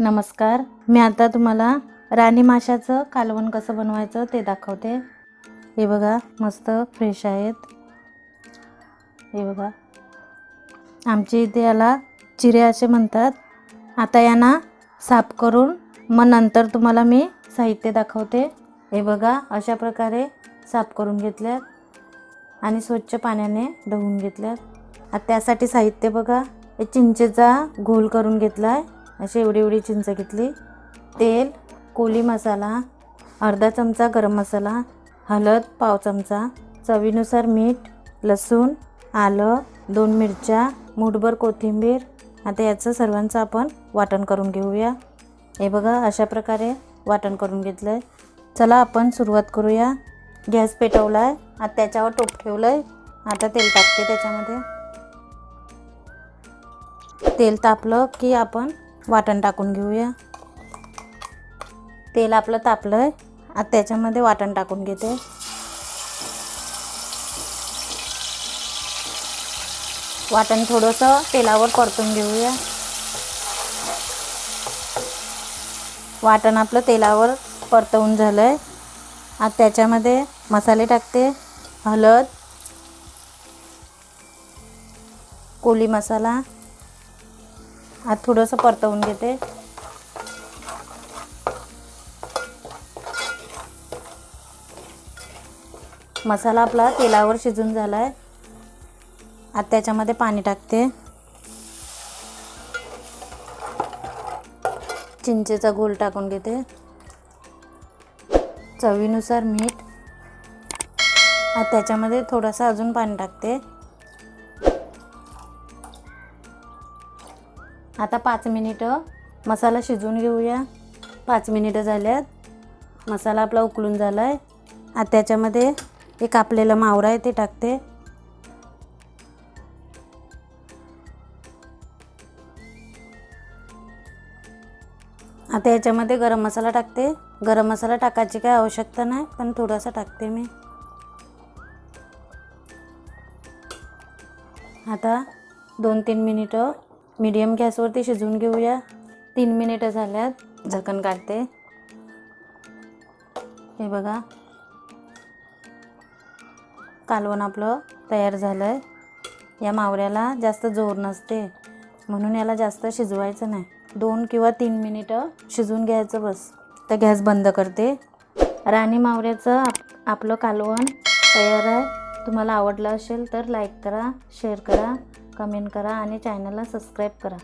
नमस्कार. मी आता तुम्हाला राणी माशाचं कालवण कसं बनवायचं ते दाखवते. हे बघा मस्त फ्रेश आहेत. हे बघा. आमच्या इथे याला चिरे असे म्हणतात. आता यांना साफ करून मग नंतर तुम्हाला मी साहित्य दाखवते. हे बघा अशा प्रकारे साफ करून घेतल्यात आणि स्वच्छ पाण्याने धुवून घेतल्यात. आता त्यासाठी साहित्य बघा. हे चिंचेचा घोल करून घेतला आहे अशी एवढी एवढी चिंच घेतली. तेल कोली मसाला अर्धा चमचा गरम मसाला हळद पाव चमचा चवीनुसार मीठ लसूण आलं दोन मिरच्या मूठभर कोथिंबीर. आता याचं सर्वांचं आपण वाटण करून घेऊया. हे बघा अशा प्रकारे वाटण करून घेतलं आहे चला आपण सुरुवात करूया. गॅस पेटवला आहे आता त्याच्यावर टोप ठेवलं आहे आता तेल टाकते त्याच्यामध्ये. तेल तापलं की आपण वाटण टाकून घेऊया. तेल आपलं तापलं आहे आता त्याच्यामध्ये वाटण टाकून घेते. वाटण थोडंसं तेलावर परतून घेऊया. वाटण आपलं तेलावर परतवून झालं आहे आता त्याच्यामध्ये मसाले टाकते. हळद कोली मसाला आत थोडंसं परतवून घेते. मसाला आपला तेलावर शिजून झाला आहे आता त्याच्यामध्ये पाणी टाकते. चिंचेचा गोल टाकून घेते. चवीनुसार मीठ. आता त्याच्यामध्ये थोडंसं अजून पाणी टाकते. आता पाच मिनिटं मसाला शिजवून घेऊया. पाच मिनिटं झाल्यात. मसाला आपला उकळून झाला आहे आता त्याच्यामध्ये एक कापलेलं मावरा आहे ते टाकते. आता याच्यामध्ये गरम मसाला टाकते. गरम मसाला टाकायची काय आवश्यकता नाही पण थोडासा टाकते मी. आता दोन तीन मिनिटं मीडियम गॅसवरती शिजवून घेऊया. तीन मिनिटं झाल्यात. झाकण काढते. हे बघा. कालवण आपलं तयार झालं आहे या मावऱ्याला जास्त जोर नसते. म्हणून याला जास्त शिजवायचं नाही. दोन किंवा तीन मिनिटं शिजवून घ्यायचं बस. तर गॅस बंद करते. राणी मावऱ्याचं आप आपलं कालवण तयार आहे. तुम्हाला आवडलं असेल तर लाईक करा शेअर करा कमेंट करा आणि चॅनलला सबस्क्राईब करा.